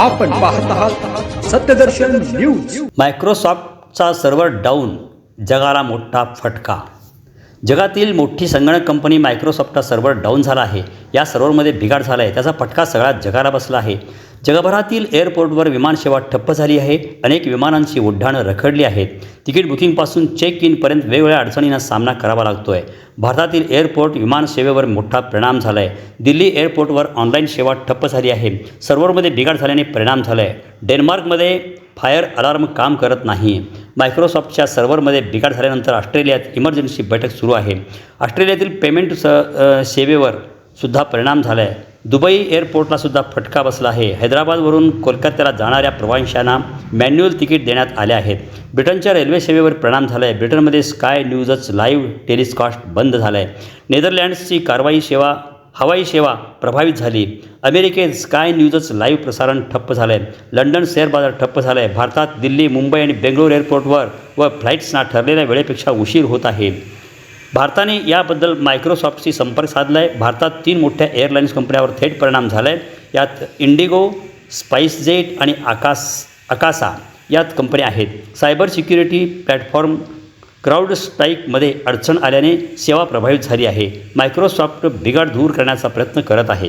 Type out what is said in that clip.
आपण पाहत आहात सत्यदर्शन न्यूज. मायक्रोसॉफ्टचा सर्व्हर डाऊन जगाला मोठा फटका. जगातील मोठी संगणक कंपनी मायक्रोसॉफ्टचा सर्व्हर डाऊन झाला आहे. या सर्व्हरमध्ये बिघाड झाला आहे. त्याचा फटका सगळ्या जगाला बसला आहे. जगभरातील एअरपोर्टवर विमानसेवा ठप्प झाली आहे. अनेक विमानांची उड्डाणं रखडली आहेत. तिकीट बुकिंगपासून चेक इनपर्यंत वेगवेगळ्या अडचणींना सामना करावा लागतो आहे भारतातील एअरपोर्ट विमानसेवेवर मोठा परिणाम झाला आहे दिल्ली एअरपोर्टवर ऑनलाईन सेवा ठप्प झाली आहे. सर्व्हरमध्ये बिघाड झाल्याने परिणाम झाला आहे डेन्मार्कमध्ये फायर अलार्म काम करत नाही. मायक्रोसॉफ्टच्या सर्व्हरमध्ये बिघाड झाल्यानंतर ऑस्ट्रेलियात इमर्जन्सी बैठक सुरू आहे. ऑस्ट्रेलियातील पेमेंट स सेवेवर सुद्धा परिणाम झाला आहे दुबई एअरपोर्टला सुद्धा फटका बसला आहे. हैदराबादवरून कोलकात्याला जाणाऱ्या प्रवाशांना मॅन्युअल तिकीट देण्यात आले आहेत. ब्रिटनच्या रेल्वे सेवेवर परिणाम झाला आहे ब्रिटनमध्ये स्काय न्यूजच लाईव्ह टेलिस्कास्ट बंद झालं आहे नेदरलँड्सची कारवाई सेवा हवाई सेवा प्रभावित झाली. अमेरिकेत स्काय न्यूजच लाईव्ह प्रसारण ठप्प झालं आहे लंडन शेअर बाजार ठप्प झालं आहे भारतात दिल्ली मुंबई आणि बेंगळूर एअरपोर्टवर व फ्लाईट्सना ठरलेल्या वेळेपेक्षा उशीर होत आहे. भारताने याबद्दल मायक्रोसॉफ्टशी संपर्क साधला आहे भारतात तीन मोठ्या एअरलाईन्स कंपन्यावर थेट परिणाम झाला आहे यात इंडिगो स्पाईसजेट आणि आकास आकासा यात कंपन्या आहेत. सायबर सिक्युरिटी प्लॅटफॉर्म क्राऊड स्ट्राईकमध्ये अडचण आल्याने सेवा प्रभावित झाली आहे. मायक्रोसॉफ्ट बिघाड दूर करण्याचा प्रयत्न करत आहे.